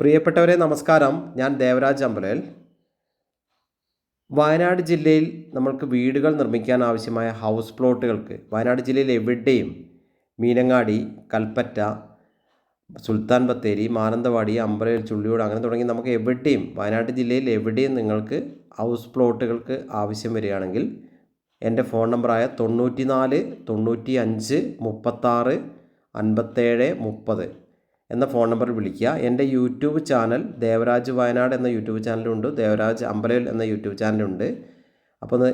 പ്രിയപ്പെട്ടവരെ നമസ്കാരം. ഞാൻ ദേവരാജ് അമ്പലേൽ വയനാട് ജില്ലയിൽ നമ്മൾക്ക് വീടുകൾ നിർമ്മിക്കാൻ ആവശ്യമായ ഹൗസ് പ്ലോട്ടുകൾക്ക് വയനാട് ജില്ലയിൽ എവിടെയും മീനങ്ങാടി കൽപ്പറ്റ സുൽത്താൻ ബത്തേരി മാനന്തവാടി അമ്പലയിൽ ചുള്ളിയോട് അങ്ങനെ തുടങ്ങി നമുക്ക് എവിടെയും വയനാട് ജില്ലയിൽ എവിടെയും നിങ്ങൾക്ക് ഹൗസ് പ്ലോട്ടുകൾക്ക് ആവശ്യം വരികയാണെങ്കിൽ എന്റെ ഫോൺ നമ്പറായ തൊണ്ണൂറ്റി നാല് തൊണ്ണൂറ്റി അഞ്ച് മുപ്പത്താറ് അൻപത്തേഴ് മുപ്പത്. എന്ന ഫോൺ നമ്പറിൽ വിളിക്കുക. എന്റെ യൂട്യൂബ് ചാനൽ ദേവരാജ് വയനാട് എന്ന യൂട്യൂബ് ചാനലുണ്ട്. ദേവരാജ് അമ്പലയിൽ എന്ന യൂട്യൂബ് ചാനലുണ്ട്. അപ്പോൾ ഒന്ന്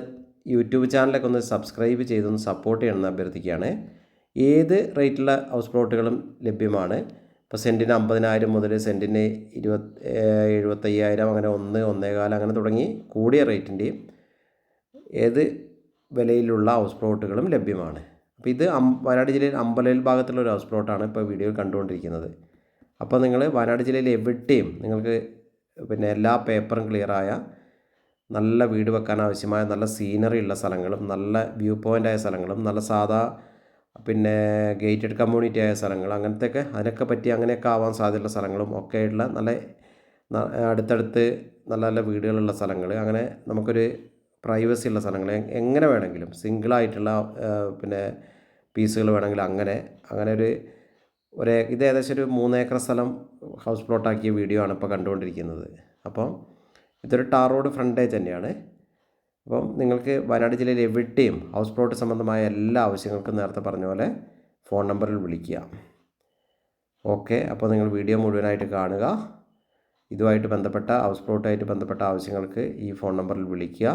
യൂട്യൂബ് ചാനലൊക്കെ ഒന്ന് സബ്സ്ക്രൈബ് ചെയ്തൊന്ന് സപ്പോർട്ട് ചെയ്യണമെന്ന് അഭ്യർത്ഥിക്കുകയാണ്. ഏത് റേറ്റുള്ള ഹൗസ് പ്ലോട്ടുകളും ലഭ്യമാണ്? ഇപ്പോൾ സെന്റിന് അമ്പതിനായിരം മുതൽ സെന്റിന് ഇരുപത് എഴുപത്തയ്യായിരം അങ്ങനെ ഒന്ന് ഒന്നേകാലം അങ്ങനെ തുടങ്ങി കൂടിയ റേറ്റിന്റെയും ഏത് വിലയിലുള്ള ഹൗസ് പ്ലോട്ടുകളും ലഭ്യമാണ്. അപ്പോൾ ഇത് വയനാട് ജില്ലയിൽ അമ്പലയിൽ ഭാഗത്തുള്ള ഒരു ഹൗസ് പ്ലോട്ടാണ് ഇപ്പോൾ വീഡിയോയിൽ കണ്ടുകൊണ്ടിരിക്കുന്നത്. അപ്പോൾ നിങ്ങൾ വയനാട് ജില്ലയിൽ എവിടെയും നിങ്ങൾക്ക് പിന്നെ എല്ലാ പേപ്പറും ക്ലിയറായ നല്ല വീട് വെക്കാൻ ആവശ്യമായ നല്ല സീനറി ഉള്ള സ്ഥലങ്ങളും നല്ല വ്യൂ പോയിന്റ് ആയ സ്ഥലങ്ങളും നല്ല സാധാ പിന്നെ ഗേറ്റഡ് കമ്മ്യൂണിറ്റി ആയ സ്ഥലങ്ങൾ അങ്ങനത്തെയൊക്കെ അതിനൊക്കെ പറ്റി അങ്ങനെയൊക്കെ ആവാൻ സാധ്യതയുള്ള സ്ഥലങ്ങളും ഒക്കെയുള്ള നല്ല അടുത്തടുത്ത് നല്ല നല്ല വീടുകളുള്ള സ്ഥലങ്ങൾ അങ്ങനെ നമുക്കൊരു പ്രൈവസി ഉള്ള സ്ഥലങ്ങൾ എങ്ങനെ വേണമെങ്കിലും സിംഗിളായിട്ടുള്ള പിന്നെ പീസുകൾ വേണമെങ്കിൽ അങ്ങനെ അങ്ങനെ ഒരു ഒരു ഇത് ഏകദേശം ഒരു മൂന്നേക്കർ സ്ഥലം ഹൗസ് പ്ലോട്ടാക്കിയ വീഡിയോ ആണ് ഇപ്പോൾ കണ്ടുകൊണ്ടിരിക്കുന്നത്. അപ്പം ഇതൊരു ടാർ റോഡ് ഫ്രണ്ടേജ് തന്നെയാണ്. അപ്പം നിങ്ങൾക്ക് വയനാട് ജില്ലയിൽ എവിടെയും ഹൗസ് പ്ലോട്ട് സംബന്ധമായ എല്ലാ ആവശ്യങ്ങൾക്കും നേരത്തെ പറഞ്ഞ പോലെ ഫോൺ നമ്പറിൽ വിളിക്കുക. ഓക്കെ അപ്പോൾ നിങ്ങൾ വീഡിയോ മുഴുവനായിട്ട് കാണുക. ഇതുമായിട്ട് ബന്ധപ്പെട്ട ഹൗസ് പ്ലോട്ടായിട്ട് ബന്ധപ്പെട്ട ആവശ്യങ്ങൾക്ക് ഈ ഫോൺ നമ്പറിൽ വിളിക്കുക.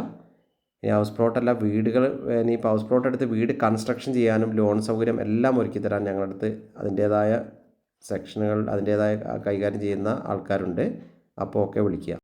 ഇനി ഹൗസ് പ്ലോട്ടല്ല വീടുകൾ ഇനി ഇപ്പോൾ ഹൗസ് പ്ലോട്ട് എടുത്ത് വീട് കൺസ്ട്രക്ഷൻ ചെയ്യാനും ലോൺ സൗകര്യം എല്ലാം ഒരുക്കി തരാൻ അടുത്ത് അതിന്റേതായ സെക്ഷനുകൾ അതിന്റേതായ കൈകാര്യം ചെയ്യുന്ന ആൾക്കാരുണ്ട്. അപ്പോൾ ഒക്കെ വിളിക്കുക.